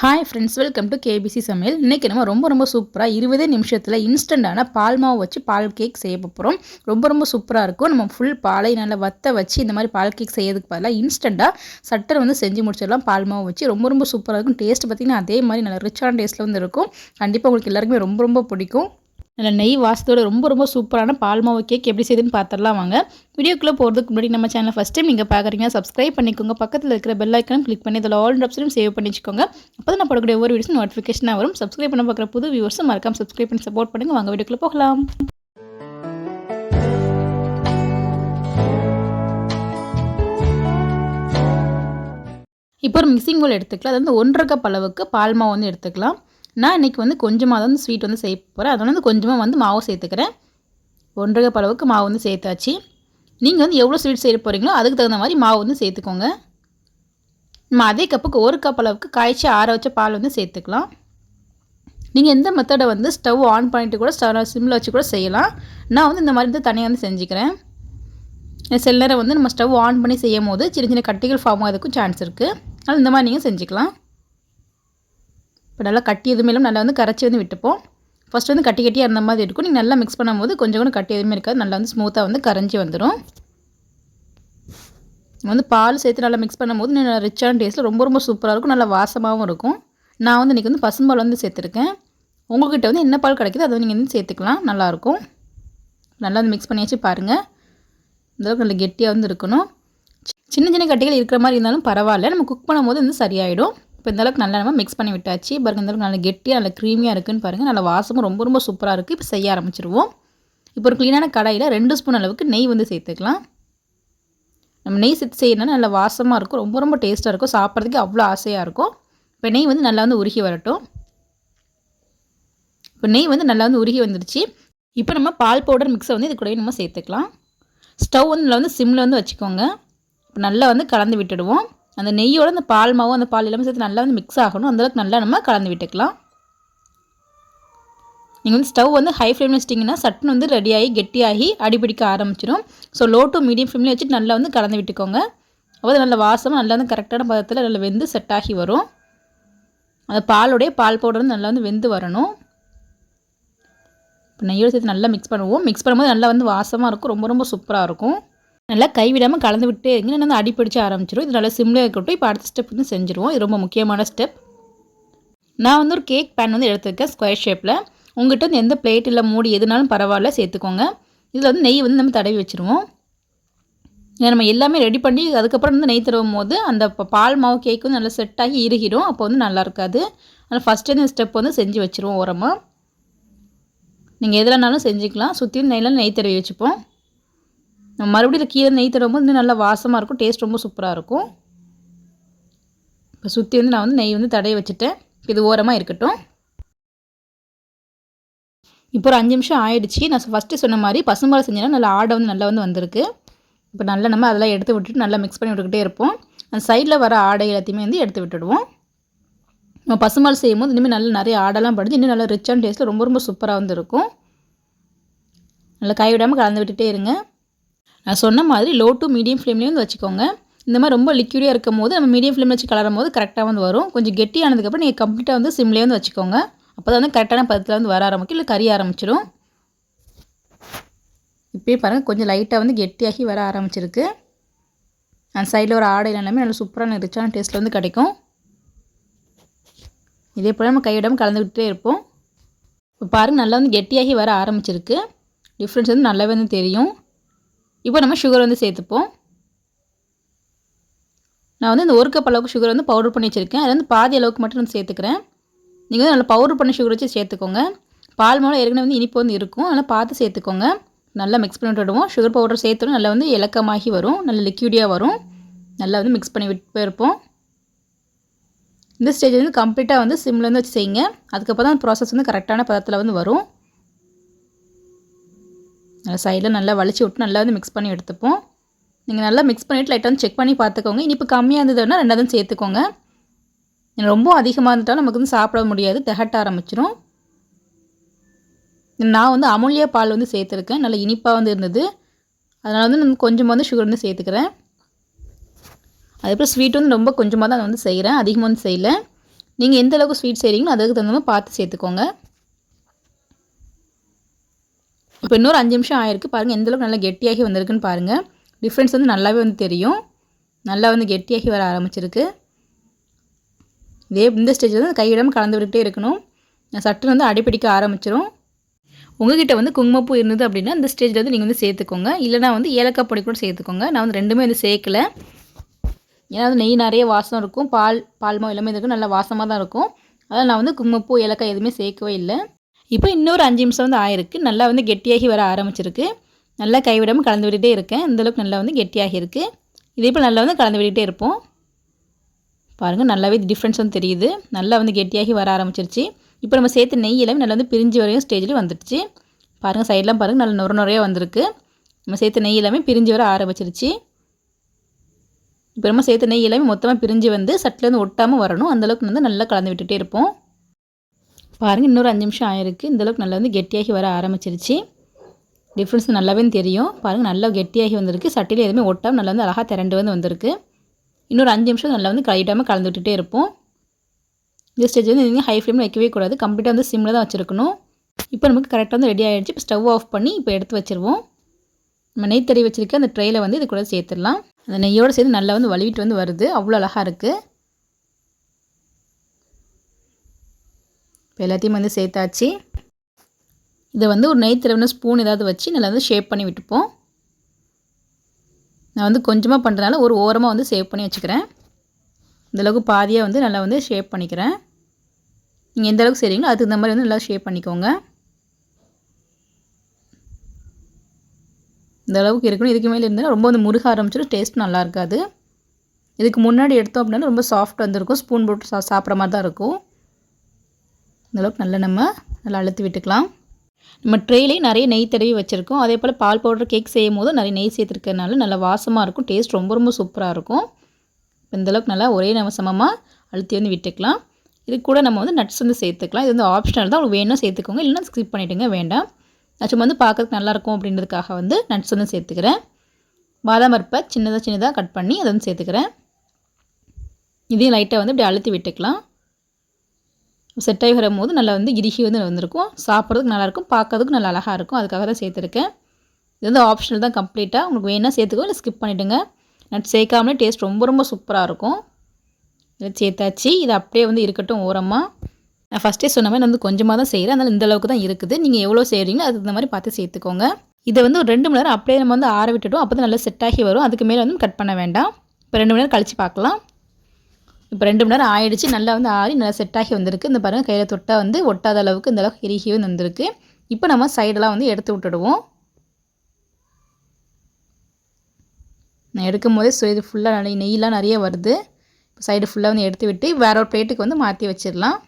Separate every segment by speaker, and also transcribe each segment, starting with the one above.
Speaker 1: Hi friends welcome to KBC சமையல். இன்றைக்கி நம்ம ரொம்ப ரொம்ப சூப்பராக இருபதே நிமிஷத்தில் இன்ஸ்டண்ட்டான பால் மாவு வச்சு பால் கேக் செய்ய போகிறோம் ரொம்ப ரொம்ப சூப்பராக இருக்கும். நம்ம ஃபுல் பாலை நல்லா வத்த வச்சு இந்த மாதிரி பால் கேக் செய்யறதுக்கு பதிலாக இன்ஸ்டண்ட்டாக சட்டரை வந்து செஞ்சு முடிச்சிடலாம். பால் மாவு வச்சு ரொம்ப ரொம்ப சூப்பராக இருக்கும். டேஸ்ட் பார்த்திங்கன்னா அதே மாதிரி நல்லா ரிச்சான டேஸ்ட்டில் வந்து இருக்கும். கண்டிப்பாக உங்களுக்கு எல்லாருக்குமே ரொம்ப ரொம்ப பிடிக்கும். அதில் நெய் வாசத்தோட ரொம்ப ரொம்ப சூப்பரான பால் மாவு கேக் எப்படி செய்யுதுன்னு பார்த்துடலாம் வாங்க. வீடியோக்குள்ளே போகிறதுக்கு முன்னாடி நம்ம சேனல் ஃபஸ்ட் டைம் நீங்கள் பார்க்குறீங்க சப்ஸ்கிரைப் பண்ணிக்கோங்க. பக்கத்தில் இருக்கிற பெல் ஐக்கனும் கிளிக் பண்ணி இதில் ஆல் ஆப்ஷனும் சேவ் பண்ணி வச்சுக்கோங்க அப்போ தான் நான் போடக்கூடிய ஒவ்வொரு வீடியோஸும் நோட்டிஃபிகேஷனாக வரும். சப்ஸ்கிரைப் பண்ண பார்க்குற புது வியூவர்ஸும் மறக்காம சப்ஸ்கிரைப் பண்ணி சப்போர்ட் பண்ணுங்கள் வாங்க வீடியோக்குள்ளே போகலாம். இப்போ ஒரு மிக்சிங் போல் எடுத்துக்கலாம். அது வந்து ஒன்றரை கப் அளவுக்கு பால் மாவு வந்து எடுத்துக்கலாம். நான் இன்றைக்கி வந்து கொஞ்சமாக தான் ஸ்வீட் வந்து செய்ய போகிறேன் அதனால் வந்து கொஞ்சமாக வந்து மாவு சேர்த்துக்கிறேன். ஒன்றரை அளவுக்கு மாவு வந்து சேர்த்தாச்சு. நீங்கள் வந்து எவ்வளோ ஸ்வீட் செய்ய போகிறீங்களோ அதுக்கு தகுந்த மாதிரி மாவு வந்து சேர்த்துக்கோங்க. நம்ம அதே கப்புக்கு ஒரு கப் அளவுக்கு காய்ச்சி ஆற வச்ச பால் வந்து சேர்த்துக்கலாம். நீங்கள் எந்த மெத்தடை வந்து ஸ்டவ் ஆன் பண்ணிட்டு கூட ஸ்டவ் சிம்மில் வச்சு கூட செய்யலாம். நான் வந்து இந்த மாதிரி வந்து தனியாக வந்து செஞ்சுக்கிறேன். சில நேரம் வந்து நம்ம ஸ்டவ் ஆன் பண்ணி செய்யும் போது சின்ன சின்ன கட்டிகள் ஃபார்ம் ஆகிறதுக்கும் சான்ஸ் இருக்குது அதனால் இந்த மாதிரி நீங்கள் செஞ்சுக்கலாம். இப்போ நல்லா கட்டி எதுவுமே நல்லா வந்து கரைச்சி வந்து விட்டுப்போம். ஃபஸ்ட்டு வந்து கட்டி கட்டியாக இருந்த மாதிரி இருக்கும். நீங்கள் நல்லா மிக்ஸ் பண்ணும்போது கொஞ்சம் கூட கட்டி எதுவுமே இருக்காது. நல்லா வந்து ஸ்மூத்தாக வந்து கரைஞ்சி வந்துடும் வந்து பால் சேர்த்து நல்லா மிக்ஸ் பண்ணும்போது நல்லா ரிச்சான டேஸ்ட்டில் ரொம்ப ரொம்ப சூப்பராக இருக்கும். நல்லா வாசமாகவும் இருக்கும். நான் வந்து இன்றைக்கி வந்து பசும்பால் வந்து சேர்த்துருக்கேன். உங்கள்கிட்ட வந்து என்ன பால் கிடைக்குது அதை நீங்கள் வந்து சேர்த்துக்கலாம். நல்லாயிருக்கும் நல்லா வந்து மிக்ஸ் பண்ணியாச்சு பாருங்கள் இந்தளவுக்கு நல்லா கெட்டியாக வந்து இருக்கணும். சின்ன சின்ன கட்டிகள் இருக்கிற மாதிரி இருந்தாலும் பரவாயில்ல. நம்ம குக் பண்ணும்போது வந்து சரியாயிடும். இப்போ இந்தளவுக்கு நல்லா நம்ம மிக்ஸ் பண்ணி விட்டாச்சு. பாருங்கள் இந்தளவுக்கு நல்லா கெட்டியாக நல்லா க்ரீமியாக இருக்குதுன்னு பாருங்கள் நல்லா வாசமும் ரொம்ப ரொம்ப சூப்பராக இருக்குது இப்போ செய்ய ஆரம்பிச்சிருவோம். இப்போ ஒரு க்ளீனான கடாயில் ரெண்டு ஸ்பூன் அளவுக்கு நெய் வந்து சேர்த்துக்கலாம். நம்ம நெய் சேர்த்து செய்யணும்னா நல்லா வாசமாக இருக்கும். ரொம்ப ரொம்ப டேஸ்ட்டாக இருக்கும். சாப்பிட்றதுக்கு அவ்வளோ ஆசையாக இருக்கும். இப்போ நெய் வந்து நல்லா வந்து உருகி வரட்டும். இப்போ நெய் வந்து நல்லா வந்து உருகி வந்துடுச்சு இப்போ நம்ம பால் பவுடர் மிக்ஸை வந்து இது கூடவே நம்ம சேர்த்துக்கலாம். ஸ்டவ் வந்து நல்லா வந்து சிம்மில் வந்து வச்சுக்கோங்க. இப்போ நல்லா வந்து கலந்து விட்டுடுவோம். அந்த நெய்யோட அந்த பால் மாவும் அந்த பால் எல்லாமே சேர்த்து நல்லா வந்து மிக்ஸ் ஆகணும். அந்தளவுக்கு நல்லா நம்ம கலந்து விட்டுக்கலாம். நீங்கள் வந்து ஸ்டவ் வந்து ஹை ஃப்ளேமில் வச்சிட்டிங்கன்னா சட்டன் வந்து ரெடியாகி கெட்டியாகி அடிபிடிக்க ஆரம்பிச்சிடும் ஸோ லோ டு மீடியம் ஃப்ளேமில் வச்சுட்டு நல்லா வந்து கலந்து விட்டுக்கோங்க. அப்போ நல்ல வாசமாக நல்லா வந்து கரெக்டான பதத்தில் நல்லா வெந்து செட் ஆகி வரும். அந்த பாலுடைய பால் பவுடர் வந்து நல்லா வந்து வெந்து வரணும். இப்போ நெய்யோடு சேர்த்து நல்லா மிக்ஸ் பண்ணுவோம். மிக்ஸ் பண்ணும்போது நல்லா வந்து வாசமாக இருக்கும். ரொம்ப ரொம்ப சூப்பராக இருக்கும். நல்லா கைவிடாமல் கலந்து விட்டு இருங்க. வந்து அடி பிடிச்ச ஆரம்பிச்சிடும் இது நல்லா சிம்லேயே இருக்கட்டும். இப்போ அடுத்த ஸ்டெப் வந்து செஞ்சுருவோம். இது ரொம்ப முக்கியமான ஸ்டெப் நான் வந்து ஒரு கேக் பேன் வந்து எடுத்துருக்கேன் ஸ்கொயர் ஷேப்பில் உங்கள்கிட்ட வந்து எந்த பிளேட் இல்லை மூடி எதுனாலும் பரவாயில்ல சேர்த்துக்கோங்க. இதில் வந்து நெய் வந்து நம்ம தடவி வச்சுருவோம். நம்ம எல்லாமே ரெடி பண்ணி அதுக்கப்புறம் வந்து நெய் தருவும் போது அந்த பால் மாவு கேக் வந்து நல்லா செட் ஆகி இருகிடும் அப்போ வந்து நல்லா இருக்காது. அதனால் ஃபஸ்ட்டு இந்த ஸ்டெப் வந்து செஞ்சு வச்சுருவோம் ஓரமாக நீங்கள் எதுலனாலும் செஞ்சுக்கலாம். சுற்றியும் நெய்லாம் நெய் தடவி வச்சுப்போம். நம்ம மறுபடியும் கீழே நெய் தரும்போது இன்னும் நல்லா வாசமாக இருக்கும் டேஸ்ட் ரொம்ப சூப்பராக இருக்கும். இப்போ சுற்றி வந்து நான் வந்து நெய் வந்து தடைய வச்சுட்டேன். இது ஓரமாக இருக்கட்டும். இப்போ ஒரு அஞ்சு நிமிஷம் ஆயிடுச்சு. நான் ஃபஸ்ட்டு சொன்ன மாதிரி பசும்பால் செஞ்சேன்னா நல்லா ஆடை வந்து நல்லா வந்து வந்திருக்கு. இப்போ நல்லா நம்ம அதெல்லாம் எடுத்து விட்டுட்டு நல்லா மிக்ஸ் பண்ணி விட்டுக்கிட்டே இருப்போம். அந்த சைடில் வர ஆடை எல்லாத்தையுமே வந்து எடுத்து விட்டுடுவோம். நம்ம பசும்பால் செய்யும் போது இனிமேல் நல்லா நிறைய ஆடெல்லாம் படிஞ்சு இன்னும் நல்லா ரிச்சான டேஸ்ட்டில் ரொம்ப ரொம்ப சூப்பராக வந்து இருக்கும். நல்லா கைவிடாமல் கலந்து விட்டுகிட்டே இருங்க. நான் சொன்ன மாதிரி லோ டு மீடியம் ஃப்ளேம்லேயும் வந்து வச்சுக்கோங்க. இந்த மாதிரி ரொம்ப லிக்யூரியாக இருக்கும் போது நம்ம மீடியம் ஃப்ளேமில் வச்சு கலரும் போது கரெக்டாக வந்து வரும். கொஞ்சம் கெட்டியானதுக்கப்புறம் நீங்கள் கம்ப்ளீட்டாக வந்து சிம்லேயே வந்து வச்சுக்கோங்க. அப்போ தான் வந்து கரெக்டான பதத்தில் வந்து வர ஆரம்பிக்கும். இல்லை கறி ஆரம்பிச்சிடும் இப்போயே பாருங்கள் கொஞ்சம் லைட்டாக வந்து கெட்டியாகி வர ஆரம்பிச்சிருக்கு. அந்த சைடில் ஒரு ஆடை எல்லாமே நல்லா சூப்பரான ரிச்சான டேஸ்ட்டில் வந்து கிடைக்கும். இதே போல் நம்ம கையிடாமல் கலந்துக்கிட்டே இருப்போம். இப்போ பாருங்கள் நல்லா வந்து கெட்டியாகி வர ஆரம்பிச்சிருக்கு. டிஃப்ரென்ஸ் வந்து நல்லாவே வந்து தெரியும். இப்போ நம்ம சுகர் வந்து சேர்த்துப்போம். நான் வந்து இந்த ஒரு கப் அளவுக்கு சுகர் வந்து பவுடர் பண்ணி வச்சுருக்கேன். அதில் வந்து பாதி அளவுக்கு மட்டும் வந்து சேர்த்துக்கிறேன். நீங்கள் வந்து நல்லா பவுடர் பண்ணி சுகர் வச்சு சேர்த்துக்கோங்க. பால் மேலே ஏற்கனவே வந்து இனிப்பு வந்து இருக்கும். அதனால் பார்த்து சேர்த்துக்கோங்க. நல்லா மிக்ஸ் பண்ணி விட்டுடுவோம் சுகர் பவுடர் சேர்த்துடும் நல்லா வந்து இலக்கமாகி வரும். நல்லா லிக்யூடியாக வரும். நல்லா வந்து மிக்ஸ் பண்ணி விட்டு போயிருப்போம் இந்த ஸ்டேஜ் வந்து கம்ப்ளீட்டாக வந்து சிம்லேருந்து வச்சு செய்யுங்க. அதுக்கப்புறம் தான் ப்ராசஸ் வந்து கரெக்டான பதத்தில் வந்து வரும். நல்லா சைடில் நல்லா வலிச்சு விட்டு நல்லா வந்து மிக்ஸ் பண்ணி எடுத்துப்போம். நீங்கள் நல்லா மிக்ஸ் பண்ணிவிட்டு லைட்டாக வந்து செக் பண்ணி பார்த்துக்கோங்க. இனிப்பு கம்மியாக இருந்ததுன்னா ரெண்டாவது சேர்த்துக்கோங்க. ரொம்ப அதிகமாக இருந்துட்டால் நமக்கு வந்து சாப்பிட முடியாது. திகட்ட ஆரம்பிச்சிடும் நான் வந்து அமுல்யா பால் வந்து சேர்த்துருக்கேன். நல்லா இனிப்பாக வந்து இருந்தது. அதனால் வந்து நான் கொஞ்சமாக வந்து சுகர் வந்து சேர்த்துக்கிறேன். அதுக்கப்புறம் ஸ்வீட் வந்து ரொம்ப கொஞ்சமாக தான் வந்து செய்கிறேன் அதிகமாக வந்து செய்யலை. நீங்கள் எந்த அளவுக்கு ஸ்வீட் செய்கிறீங்களோ அதுக்கு தகுந்த மாதிரி பார்த்து சேர்த்துக்கோங்க. இப்போ இன்னொரு அஞ்சு நிமிஷம் ஆயிருக்கு. பாருங்கள் எந்தளவுக்கு நல்லா கெட்டியாகி வந்திருக்குன்னு பாருங்கள் டிஃப்ரென்ஸ் வந்து நல்லாவே வந்து தெரியும். நல்லா வந்து கெட்டியாகி வர ஆரம்பிச்சிருக்கு. இதே இந்த ஸ்டேஜில் வந்து கையிடாமல் கலந்து விட்டுகிட்டே இருக்கணும். சட்டுன்னு வந்து அடிப்பிடிக்க ஆரம்பிச்சிடும் உங்ககிட்ட வந்து குங்குமப்பூ இருந்தது அப்படின்னா இந்த ஸ்டேஜில் வந்து நீங்கள் வந்து சேர்த்துக்கோங்க. இல்லைனா வந்து ஏலக்காய் பொடி கூட சேர்த்துக்கோங்க. நான் வந்து ரெண்டுமே வந்து சேர்க்கலை. ஏன்னா வந்து நெய் நிறைய வாசம் இருக்கும். பால் பால்மா எல்லாமே இருக்கும் நல்லா வாசமாக தான் இருக்கும். அதனால் நான் வந்து குங்குமப்பூ ஏலக்காய் எதுவுமே சேர்க்கவே இல்லை. இப்போ இன்னொரு அஞ்சு நிமிஷம் வந்து ஆயிருக்கு. நல்லா வந்து கெட்டியாகி வர ஆரம்பிச்சிருக்கு. நல்லா கைவிடாமல் கலந்து விட்டுகிட்டே இருக்கேன். இந்தளவுக்கு நல்லா வந்து கெட்டியாகி இருக்குது இதே போல் நல்லா வந்து கலந்து விட்டுகிட்டே இருப்போம். பாருங்கள் நல்லாவே டிஃப்ரென்ஸ் வந்து தெரியுது. நல்லா வந்து கெட்டியாகி வர ஆரம்பிச்சிருச்சு. இப்போ நம்ம சேர்த்து நெய் எல்லாமே நல்லா வந்து பிரிஞ்சு வரையும் ஸ்டேஜ்லேயும் வந்துடுச்சு பாருங்கள் சைட்லாம் பாருங்கள் நல்லா நுர நுறையாக வந்திருக்கு. நம்ம சேர்த்து நெய் எல்லாமே பிரிஞ்சு வர ஆரம்பிச்சிருச்சு. இப்போ நம்ம சேர்த்து நெய் எல்லாமே மொத்தமாக பிரிஞ்சு வந்து சட்டிலேருந்து ஒட்டாமல் வரணும். அந்தளவுக்கு வந்து நல்லா கலந்து விட்டுகிட்டே இருப்போம். பாருங்கள் இன்னொரு அஞ்சு நிமிஷம் ஆயிருக்கு. இந்தளவுக்கு நல்லா வந்து கெட்டியாகி வர ஆரம்பிச்சிருச்சு. டிஃப்ரென்ஸ் நல்லாவே தெரியும். பாருங்கள் நல்லா கெட்டியாகி வந்திருக்கு. சட்டியில் எதுவுமே ஒட்டாமல் நல்லா வந்து அழகாக திரண்டு வந்து வந்திருக்கு. இன்னொரு அஞ்சு நிமிஷம் நல்லா வந்து கையிடாமல் கலந்து விட்டுட்டே இருப்போம். இந்த ஸ்டேஜ் வந்து நீங்கள் ஹை ஃப்ளேமில் வைக்கவே கூடாது. கம்ப்ளீட்டாக வந்து சிம்மில் தான் வச்சுருக்கணும். இப்போ நமக்கு கரெக்டாக வந்து ரெடி ஆகிடுச்சு இப்போ ஸ்டவ் ஆஃப் பண்ணி இப்போ எடுத்து வச்சுருவோம். நம்ம நெய் தறி வச்சுருக்க அந்த ட்ரெயில் வந்து இது கூட சேர்த்துடலாம். அந்த நெய்யோடு சேர்த்து நல்லா வந்து வழுவிட்டு வந்து வருது. அவ்வளோ அழகாக இருக்குது இப்போ எல்லாத்தையும் வந்து சேர்த்தாச்சு. இதை வந்து ஒரு நெய் திரவின ஸ்பூன் ஏதாவது வச்சு நல்லா வந்து ஷேப் பண்ணி விட்டுப்போம். நான் வந்து கொஞ்சமாக பண்ணுறதுனால ஒரு ஓரமாக வந்து சேவ் பண்ணி வச்சுக்கிறேன். இந்தளவுக்கு பாதியாக வந்து நல்லா வந்து ஷேப் பண்ணிக்கிறேன். நீங்கள் எந்த அளவுக்கு செய்கிறீங்களோ அதுக்கு தகுந்த மாதிரி வந்து நல்லா ஷேப் பண்ணிக்கோங்க. இந்த அளவுக்கு இருக்கணும். இதுக்கு மேலே இருந்தால் ரொம்ப வந்து முருக ஆரம்பிச்சிடும். டேஸ்ட் நல்லா இருக்காது. இதுக்கு முன்னாடி எடுத்தோம் அப்படின்னா ரொம்ப சாஃப்ட் வந்துருக்கும் ஸ்பூன் போட்டு சா சாப்பிட்ற மாதிரி தான் இருக்கும். இந்தளவுக்கு நல்லா நம்ம நல்லா அழுத்தி விட்டுக்கலாம். நம்ம ட்ரெயிலையும் நிறைய நெய் தடவி வச்சுருக்கோம். அதே போல் பால் பவுடர் கேக் செய்யும் போது நிறைய நெய் சேர்த்துருக்கறனால நல்லா வாசமாக இருக்கும். டேஸ்ட் ரொம்ப ரொம்ப சூப்பராக இருக்கும். இந்தளவுக்கு நல்லா ஒரே நவசமமாக அழுத்தி வந்து விட்டுக்கலாம். இது கூட நம்ம வந்து நட்ஸ் வந்து சேர்த்துக்கலாம். இது வந்து ஆப்ஷனல் தான். உங்களுக்கு வேணும் சேர்த்துக்கோங்க. இல்லைன்னா ஸ்கிப் பண்ணிவிடுங்க வேண்டாம். நான் சும்மா வந்து பார்க்கறதுக்கு நல்லாயிருக்கும் அப்படின்றதுக்காக வந்து நட்ஸ் வந்து சேர்த்துக்கிறேன். பாதாம் பருப்பை சின்னதாக சின்னதாக கட் பண்ணி அதை வந்து சேர்த்துக்கிறேன். இதையும் லைட்டாக வந்து இப்படி அழுத்தி விட்டுக்கலாம். செட் ஆகி வரும்போது நல்லா வந்து இறுகி வந்து வந்திருக்கும். சாப்பிட்றதுக்கு நல்லாயிருக்கும் பார்க்கறதுக்கு நல்லா அழகாக இருக்கும். அதுக்காக தான் சேர்த்துருக்கேன். இது வந்து ஆப்ஷனல் தான் கம்ப்ளீட்டாக உங்களுக்கு வேணால் சேர்த்துக்கோ இல்லை ஸ்கிப் பண்ணிவிடுங்க நட் சேர்க்காமலே டேஸ்ட் ரொம்ப ரொம்ப சூப்பராக இருக்கும். இதை சேர்த்தாச்சு. இது அப்படியே வந்து இருக்கட்டும் ஓரமாக நான் ஃபஸ்ட்டே சொன்ன மாதிரி நான் வந்து கொஞ்சமாக தான் செய்கிறேன் அதனால் இந்த அளவுக்கு தான் இருக்குது. நீங்கள் எவ்வளோ செய்கிறீங்களோ அதுக்கு இந்த மாதிரி பார்த்து சேர்த்துக்கோங்க. இதை வந்து ஒரு ரெண்டு மணி நேரம் அப்படியே நம்ம வந்து ஆற விட்டுட்டோம். அப்போ தான் நல்லா செட் ஆகி வரும். அதுக்கு மேலே வந்து கட் பண்ண வேண்டாம். இப்போ ரெண்டு மணி நேரம் கழித்து பார்க்கலாம். இப்போ ரெண்டு மணி நேரம் ஆயிடுச்சு. நல்லா வந்து ஆறி நல்லா செட்டாகி வந்திருக்கு. இந்த பாருங்கள் கையில் தொட்டால் வந்து ஒட்டாத அளவுக்கு இந்த அளவுக்கு இறுகி வந்து வந்திருக்கு. இப்போ நம்ம சைடெல்லாம் வந்து எடுத்து விட்டுடுவோம். நான் எடுக்கும் போதே இது ஃபுல்லாக நிறைய நெய்லாம் நிறைய வருது. இப்போ சைடு ஃபுல்லாக வந்து எடுத்து விட்டு வேற ஒரு பிளேட்டுக்கு வந்து மாற்றி வச்சிடலாம்.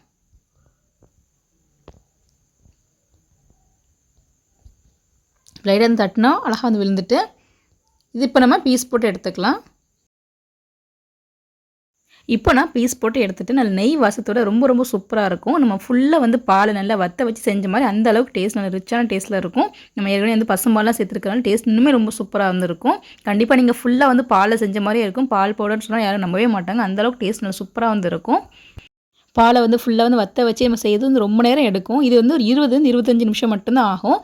Speaker 1: லைட்டாக வந்து தட்டினா அழகாக வந்து விழுந்துட்டு. இது இப்போ நம்ம பீஸ் போட்டு எடுத்துக்கலாம். இப்போ நான் பீஸ் போட்டு எடுத்துகிட்டு நல்ல நெய் வாசத்தோட ரொம்ப ரொம்ப சூப்பராக இருக்கும். நம்ம ஃபுல்லாக வந்து பால் நல்லா வத்த வச்சு செஞ்ச மாதிரி அந்த அளவுக்கு டேஸ்ட் நல்ல ரிச்சான டேஸ்ட்டில் இருக்கும். நம்ம ஏற்கனவே வந்து பசும்பாலாம் சேர்த்துருக்கனால டேஸ்ட் இன்னுமே ரொம்ப சூப்பராக இருந்திருக்கும். கண்டிப்பாக நீங்கள் ஃபுல்லாக வந்து பாலில் செஞ்ச மாதிரியே இருக்கும். பால் பவுடர்னு சொன்னால் யாரும் நம்பவே மாட்டாங்க. அந்தளவுக்கு டேஸ்ட் நல்லா சூப்பராக வந்துருக்கும். பாலை வந்து ஃபுல்லாக வந்து வத்த வச்சு நம்ம செய்யறது வந்து ரொம்ப நேரம் எடுக்கும். இது வந்து ஒரு இருபது இருபத்தஞ்சி நிமிஷம் மட்டும்தான் ஆகும்.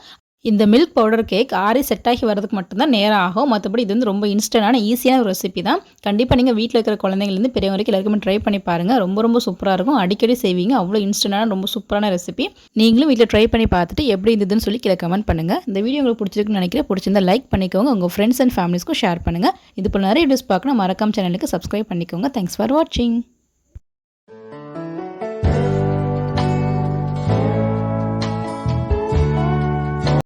Speaker 1: இந்த மில்க் பவுடர் கேக் ஆறி செட் ஆகி வரதுக்கு மட்டும்தான் நேரம் ஆகும். மற்றபடி இது வந்து ரொம்ப இன்ஸ்டன்டான ஈஸியான ஒரு ரெசிபி தான். கண்டிப்பாக நீங்கள் வீட்டில் இருக்கிற குழந்தைங்கலேருந்து பெரிய வரைக்கும் எல்லாருக்குமே ட்ரை பண்ணி பாருங்கள் ரொம்ப ரொம்ப சூப்பராக இருக்கும். அடிக்கடி செய்வீங்க. அவ்வளோ இன்ஸ்டன்டான ரொம்ப சூப்பரான ரெசிபி நீங்களும் வீட்டில் ட்ரை பண்ணி பார்த்துட்டு எப்படி இருந்ததுன்னு சொல்லி கீழே கமெண்ட் பண்ணுங்கள் இந்த வீடியோ உங்களுக்கு பிடிச்சிருக்குன்னு நினைக்கிறேன். பிடிச்சிருந்தா லைக் பண்ணிக்கோங்க. உங்கள் ஃப்ரெண்ட்ஸ் அண்ட் ஃபேமிலிஸ்க்கும் ஷேர் பண்ணுங்கள் இது போல் நிறைய வீடியோஸ் பார்க்கணும். மறக்காம சேனலுக்கு சப்ஸ்கிரைப் பண்ணிக்கோங்க. தேங்க்ஸ் ஃபார் வாட்சிங்